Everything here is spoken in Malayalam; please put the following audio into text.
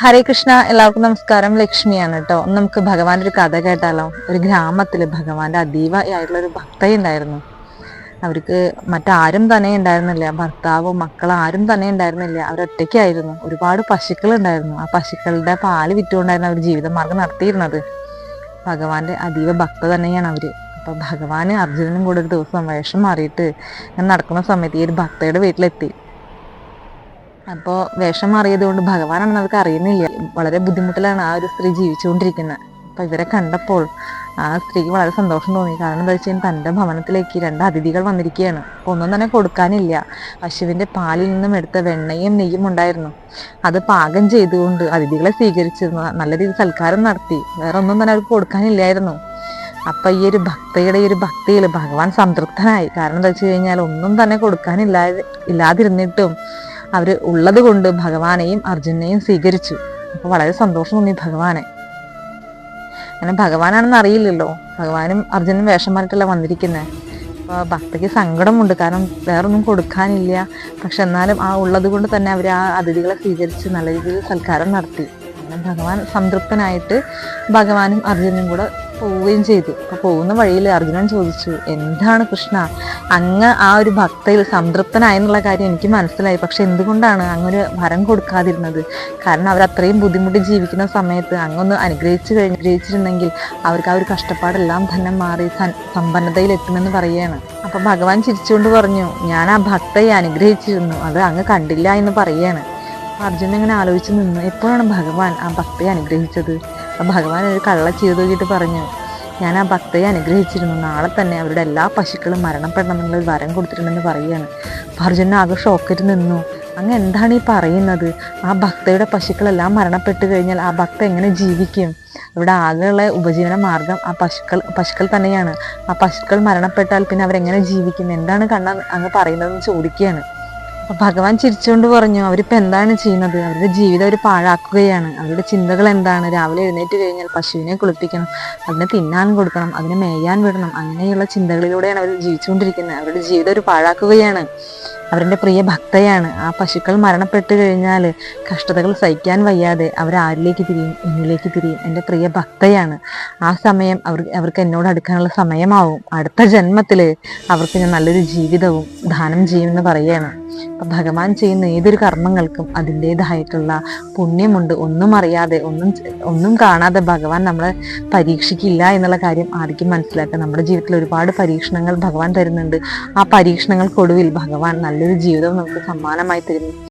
ഹരേ കൃഷ്ണ എല്ലാവർക്കും നമസ്കാരം. ലക്ഷ്മിയാണ് കേട്ടോ നമുക്ക് ഭഗവാന്റെ ഒരു കഥ കേട്ടാലോ? ഒരു ഗ്രാമത്തിൽ ഭഗവാന്റെ അതീവ ആയിട്ടുള്ള ഒരു ഭക്തയുണ്ടായിരുന്നു. അവർക്ക് മറ്റാരും തന്നെ ഉണ്ടായിരുന്നില്ല. ഭർത്താവും മക്കളും ആരും തന്നെ ഉണ്ടായിരുന്നില്ല. അവരൊറ്റയ്ക്കായിരുന്നു. ഒരുപാട് പശുക്കൾ ഉണ്ടായിരുന്നു ആ പശുക്കളുടെ പാൽ വിറ്റുകൊണ്ടായിരുന്നു അവർ ജീവിതമാർഗം നടത്തിയിരുന്നത്. ഭഗവാന്റെ അതീവ ഭക്ത തന്നെയാണ് അവർ. അപ്പൊ ഭഗവാന് അർജുനനും കൂടെ ഒരു ദിവസം വേഷം മാറിയിട്ട് നടക്കുന്ന സമയത്ത് ഈ ഒരു ഭക്തയുടെ വീട്ടിലെത്തി. അപ്പോൾ വേഷം മാറിയതുകൊണ്ട് ഭഗവാനാണെന്ന് അവർക്ക് അറിയുന്നില്ല. വളരെ ബുദ്ധിമുട്ടിലാണ് ആ ഒരു സ്ത്രീ ജീവിച്ചുകൊണ്ടിരിക്കുന്നത്. അപ്പോൾ ഇവരെ കണ്ടപ്പോൾ ആ സ്ത്രീക്ക് വളരെ സന്തോഷം തോന്നി. കാരണം എന്താ വെച്ചാൽ തന്റെ ഭവനത്തിലേക്ക് രണ്ട് അതിഥികൾ വന്നിരിക്കുകയാണ്. അപ്പോൾ ഒന്നും തന്നെ കൊടുക്കാനില്ല. പശുവിന്റെ പാലിൽ നിന്നും എടുത്ത വെണ്ണയും നെയ്യും ഉണ്ടായിരുന്നു. അത് പാകം ചെയ്തുകൊണ്ട് അതിഥികളെ സ്വീകരിച്ചിരുന്നു. നല്ല രീതിയിൽ സൽക്കാരം നടത്തി. വേറെ ഒന്നും തന്നെ അവർക്ക് കൊടുക്കാനില്ലായിരുന്നു. അപ്പൊ ഈ ഒരു ഭക്തയുടെ ഈ ഒരു ഭക്തിയിൽ ഭഗവാൻ സംതൃപ്തനായി. കാരണം എന്താ വെച്ച് കഴിഞ്ഞാൽ ഒന്നും തന്നെ കൊടുക്കാനില്ലാതെ ഇല്ലാതിരുന്നിട്ടും അവർ ഉള്ളത് കൊണ്ട് ഭഗവാനെയും അർജുനെയും സ്വീകരിച്ചു. അപ്പോൾ വളരെ സന്തോഷം തോന്നി ഭഗവാനെ. അങ്ങനെ ഭഗവാനാണെന്ന് അറിയില്ലല്ലോ. ഭഗവാനും അർജുനും വേഷം മാറിയിട്ടല്ല വന്നിരിക്കുന്നത് അപ്പൊ ഭക്തയ്ക്ക് സങ്കടമുണ്ട്. കാരണം വേറൊന്നും കൊടുക്കാനില്ല. പക്ഷെ എന്നാലും ആ ഉള്ളത് കൊണ്ട് തന്നെ അവർ ആ അതിഥികളെ സ്വീകരിച്ച് നല്ല രീതിയിൽ സൽക്കാരം നടത്തി. അങ്ങനെ ഭഗവാൻ സംതൃപ്തനായിട്ട് ഭഗവാനും അർജുനും കൂടെ പോവുകയും ചെയ്തു. അപ്പൊ പോകുന്ന വഴിയിൽ അർജുനൻ ചോദിച്ചു എന്താണ് കൃഷ്ണ? അങ്ങ് ആ ഒരു ഭക്തയിൽ സംതൃപ്തനായെന്നുള്ള കാര്യം എനിക്ക് മനസ്സിലായി. പക്ഷെ എന്തുകൊണ്ടാണ് അങ്ങൊരു വരം കൊടുക്കാതിരുന്നത്? കാരണം അവർ അത്രയും ബുദ്ധിമുട്ടി ജീവിക്കുന്ന സമയത്ത് അങ്ങൊന്ന് അനുഗ്രഹിച്ചു കഴിഞ്ഞ് അനുഗ്രഹിച്ചിരുന്നെങ്കിൽ അവർക്ക് ആ ഒരു കഷ്ടപ്പാടെല്ലാം തന്നെ മാറി സമ്പന്നതയിലെത്തുമെന്ന് പറയുകയാണ്. അപ്പൊ ഭഗവാൻ ചിരിച്ചുകൊണ്ട് പറഞ്ഞു ഞാൻ ആ ഭക്തയെ അനുഗ്രഹിച്ചിരുന്നു. അത് അങ്ങ് കണ്ടില്ല എന്ന് പറയുകയാണ്. അപ്പൊ അർജുനൻ ഇങ്ങനെ ആലോചിച്ച് നിന്നു എപ്പോഴാണ് ഭഗവാൻ ആ ഭക്തയെ അനുഗ്രഹിച്ചത്? ആ ഭഗവാൻ ഒരു കള്ള ചെയ്തു നോക്കിയിട്ട് പറഞ്ഞു ഞാൻ ആ ഭക്തയെ അനുഗ്രഹിച്ചിരുന്നു. നാളെ തന്നെ അവരുടെ എല്ലാ പശുക്കളും മരണപ്പെടണമെന്നുള്ള ഒരു വരം കൊടുത്തിട്ടുണ്ടെന്ന് പറയുകയാണ്. അപ്പൊ അർജുനൻ ആകെ ഷോക്കറ്റ് നിന്നു. അങ്ങ് എന്താണ് ഈ പറയുന്നത്? ആ ഭക്തയുടെ പശുക്കളെല്ലാം മരണപ്പെട്ട് കഴിഞ്ഞാൽ ആ ഭക്ത എങ്ങനെ ജീവിക്കും? ഇവിടെ ആകെയുള്ള ഉപജീവന മാർഗം ആ പശുക്കൾ പശുക്കൾ തന്നെയാണ്. ആ പശുക്കൾ മരണപ്പെട്ടാൽ പിന്നെ അവരെങ്ങനെ ജീവിക്കും? എന്താണ് കണ്ണ അങ്ങ് പറയുന്നതെന്ന് ചോദിക്കുകയാണ്. അപ്പൊ ഭഗവാൻ ചിരിച്ചുകൊണ്ട് പറഞ്ഞു അവരിപ്പോ എന്താണ് ചെയ്യുന്നത്? അവരുടെ ജീവിതം അവർ പാഴാക്കുകയാണ്. അവരുടെ ചിന്തകൾ എന്താണ്? രാവിലെ എഴുന്നേറ്റ് കഴിഞ്ഞാൽ പശുവിനെ കുളിപ്പിക്കണം അതിനെ തിന്നാൻ കൊടുക്കണം അതിനെ മേയാൻ വിടണം. അങ്ങനെയുള്ള ചിന്തകളിലൂടെയാണ് അവർ ജീവിച്ചുകൊണ്ടിരിക്കുന്നത്. അവരുടെ ജീവിതം ഒരു പാഴാക്കുകയാണ്. അവരുടെ പ്രിയ ഭക്തയാണ്. ആ പശുക്കൾ മരണപ്പെട്ടു കഴിഞ്ഞാൽ കഷ്ടതകൾ സഹിക്കാൻ വയ്യാതെ അവർ ആരിലേക്ക് തിരിയും? എന്നിലേക്ക് തിരിയും? എന്റെ പ്രിയ ഭക്തയാണ്. ആ സമയം അവർ അവർക്ക് എന്നോട് അടുക്കാനുള്ള സമയമാവും. അടുത്ത ജന്മത്തിൽ അവർക്ക് ഞാൻ നല്ലൊരു ജീവിതവും ദാനം ചെയ്യുമെന്ന് പറയുകയാണ്. അപ്പം ഭഗവാൻ ചെയ്യുന്ന ഏതൊരു കർമ്മങ്ങൾക്കും അതിന്റേതായിട്ടുള്ള പുണ്യമുണ്ട്. ഒന്നും അറിയാതെ ഒന്നും ഒന്നും കാണാതെ ഭഗവാൻ നമ്മളെ പരീക്ഷിക്കില്ല എന്നുള്ള കാര്യം ആർക്കും മനസ്സിലാക്കുക നമ്മുടെ ജീവിതത്തിൽ ഒരുപാട് പരീക്ഷണങ്ങൾ ഭഗവാൻ തരുന്നുണ്ട്. ആ പരീക്ഷണങ്ങൾക്കൊടുവിൽ ഭഗവാൻ നല്ലൊരു ജീവിതം നമുക്ക് സമ്മാനമായി തരുന്നു